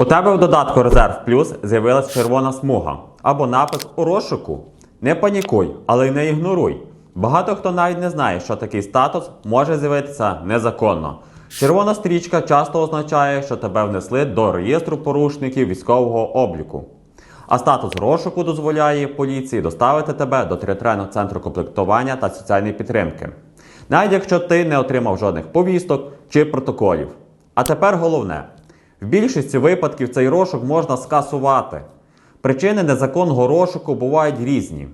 У тебе в додатку Резерв Плюс з'явилась червона смуга або напис у розшуку. Не панікуй, але й не ігноруй. Багато хто навіть не знає, що такий статус може з'явитися незаконно. Червона стрічка часто означає, що тебе внесли до реєстру порушників військового обліку. А статус розшуку дозволяє поліції доставити тебе до територіального центру комплектування та соціальної підтримки. Навіть якщо ти не отримав жодних повісток чи протоколів. А тепер головне: в більшості випадків цей розшук можна скасувати. Причини незаконного розшуку бувають різні.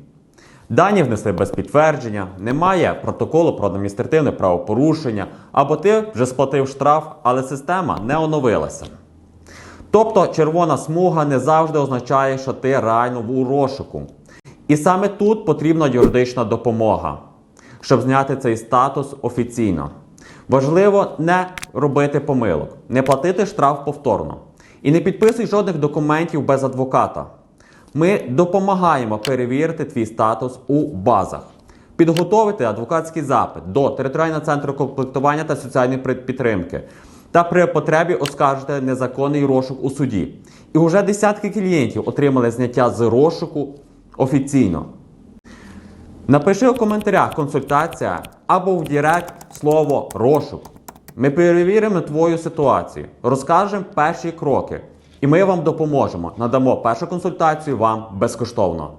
Дані внесли без підтвердження, немає протоколу про адміністративне правопорушення, або ти вже сплатив штраф, але система не оновилася. Тобто червона смуга не завжди означає, що ти реально у розшуку. І саме тут потрібна юридична допомога, щоб зняти цей статус офіційно. Важливо не робити помилок, не платити штраф повторно і не підписуй жодних документів без адвоката. Ми допомагаємо перевірити твій статус у базах, підготовити адвокатський запит до територіального центру комплектування та соціальної підтримки та при потребі оскаржити незаконний розшук у суді. І вже десятки клієнтів отримали зняття з розшуку офіційно. Напиши у коментарях консультація або в слово розшук. Ми перевіримо твою ситуацію, розкажемо перші кроки, і ми вам допоможемо. Надамо першу консультацію вам безкоштовно.